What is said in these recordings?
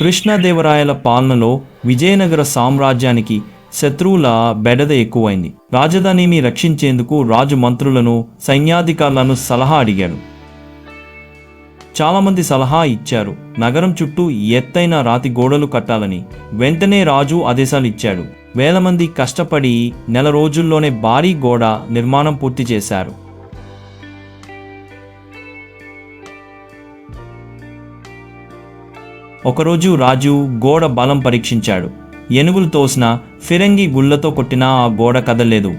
కృష్ణదేవరాయల పాలనలో విజయనగర సామ్రాజ్యానికి శత్రువుల బెడద ఎక్కువైంది. రాజధానిని రక్షించేందుకు రాజు మంత్రులను సైన్యాధికారులను సలహా అడిగాడు. చాలామంది సలహా ఇచ్చారు. నగరం చుట్టూ ఎత్తైన రాతి గోడలు కట్టాలని వెంటనే రాజు ఆదేశాలు ఇచ్చాడు. వేల మంది కష్టపడి నెల రోజుల్లోనే భారీ గోడ నిర్మాణం పూర్తి చేశారు. ఒకరోజు రాజు గోడ బలం పరీక్షించాడు. ఏనుగులు తోసిన ఫిరంగి గుళ్ళతో కొట్టినా ఆ గోడ కదలేదు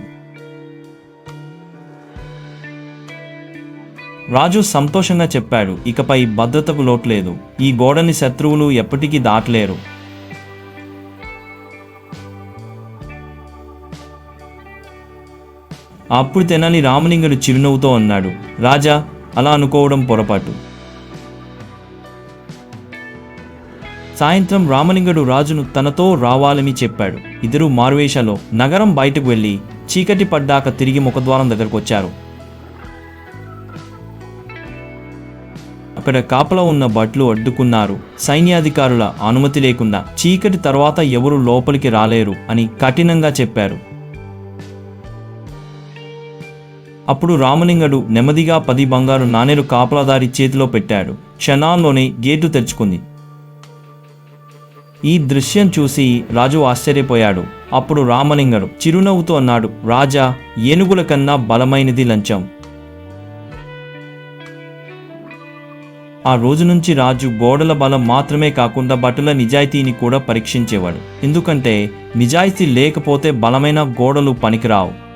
రాజు సంతోషంగా చెప్పాడు ఇకపై భద్రతకు లోట్లేదు. ఈ గోడని శత్రువులు ఎప్పటికీ దాటలేరు. అప్పుడు తెనాలి రామలింగుడు చిరునవ్వుతో అన్నాడు రాజా అలా అనుకోవడం పొరపాటు. సాయంత్రం రామలింగుడు రాజును తనతో రావాలని చెప్పాడు. ఇద్దరు మారువేషలో నగరం బయటకు వెళ్ళి చీకటి పడ్డాక తిరిగి ముఖద్వారం దగ్గరకు వచ్చారు. అక్కడ కాపలా ఉన్న భట్లు అడ్డుకున్నారు. సైన్యాధికారుల అనుమతి లేకుండా చీకటి తర్వాత ఎవరు లోపలికి రాలేరు అని కఠినంగా చెప్పారు. అప్పుడు రామలింగడు నెమ్మదిగా పది బంగారు నాణేలు కాపలాదారి చేతిలో పెట్టాడు. క్షణాల్లోనే గేటు తెరుచుకుంది. ఈ దృశ్యం చూసి రాజు ఆశ్చర్యపోయాడు. అప్పుడు రామలింగడు చిరునవ్వుతో అన్నాడు రాజా ఏనుగుల కన్నా బలమైనది లంచం. ఆ రోజు నుంచి రాజు గోడల బలం మాత్రమే కాకుండా భటుల నిజాయితీని కూడా పరీక్షించేవాడు. ఎందుకంటే నిజాయితీ లేకపోతే బలమైన గోడలు పనికిరావు.